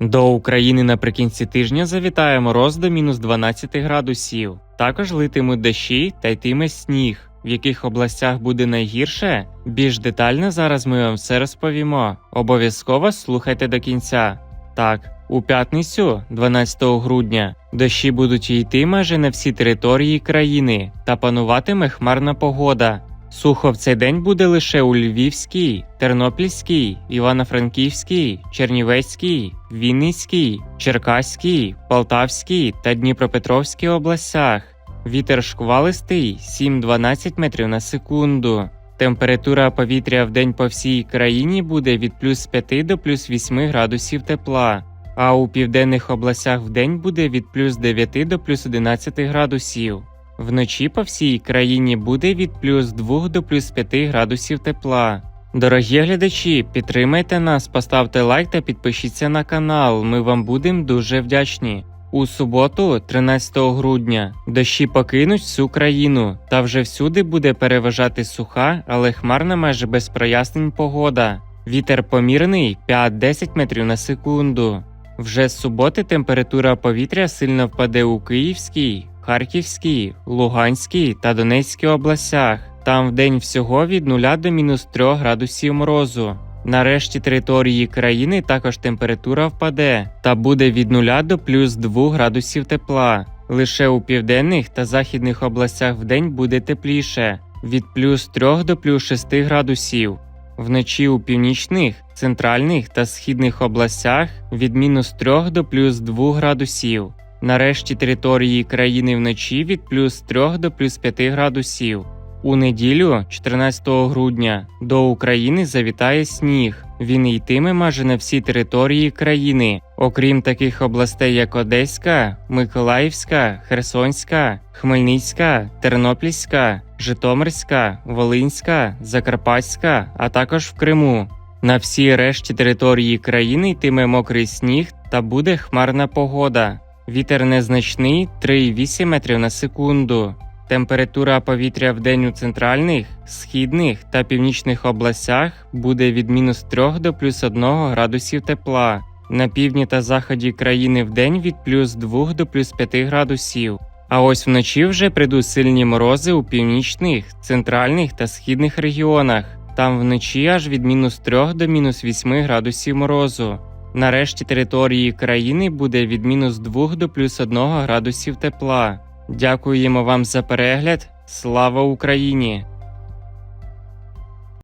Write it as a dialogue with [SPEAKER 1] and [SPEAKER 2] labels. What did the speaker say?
[SPEAKER 1] До України наприкінці тижня завітає мороз до мінус 12 градусів. Також литимуть дощі та йтиме сніг. В яких областях буде найгірше? Більш детально зараз ми вам все розповімо. Обов'язково слухайте до кінця. Так, у п'ятницю, 12 грудня, дощі будуть йти майже на всі території країни та пануватиме хмарна погода. Сухо в цей день буде лише у Львівській, Тернопільській, Івано-Франківській, Чернівецькій, Вінницькій, Черкаській, Полтавській та Дніпропетровській областях. Вітер шквалистий 7-12 метрів на секунду. Температура повітря в день по всій країні буде від плюс 5 до плюс 8 градусів тепла, а у південних областях в день буде від плюс 9 до плюс 11 градусів. Вночі по всій країні буде від плюс 2 до плюс 5 градусів тепла. Дорогі глядачі, підтримайте нас, поставте лайк та підпишіться на канал. Ми вам будемо дуже вдячні. У суботу, 13 грудня, дощі покинуть всю країну, та вже всюди буде переважати суха, але хмарна майже без прояснень погода. Вітер помірний 5-10 метрів на секунду. Вже з суботи температура повітря сильно впаде у Київській, Харківській, Луганській та Донецькій областях. Там в день всього від 0 до мінус 3 градусів морозу. На решті території країни також температура впаде та буде від 0 до плюс 2 градусів тепла. Лише у південних та західних областях в день буде тепліше від плюс 3 до плюс 6 градусів. Вночі у північних, центральних та східних областях від мінус 3 до плюс 2 градусів. На решті території країни вночі від плюс 3 до плюс 5 градусів. У неділю, 14 грудня, до України завітає сніг. Він йтиме майже на всій території країни, окрім таких областей, як Одеська, Миколаївська, Херсонська, Хмельницька, Тернопільська, Житомирська, Волинська, Закарпатська, а також в Криму. На всій решті території країни йтиме мокрий сніг та буде хмарна погода. Вітер незначний 3,8 метрів на секунду. Температура повітря в день у центральних, східних та північних областях буде від мінус 3 до плюс 1 градусів тепла. На півдні та заході країни в день від плюс 2 до плюс 5 градусів. А ось вночі вже прийдуть сильні морози у північних, центральних та східних регіонах. Там вночі аж від мінус 3 до мінус 8 градусів морозу. На решті території країни буде від мінус 2 до плюс 1 градусів тепла. Дякуємо вам за перегляд. Слава Україні!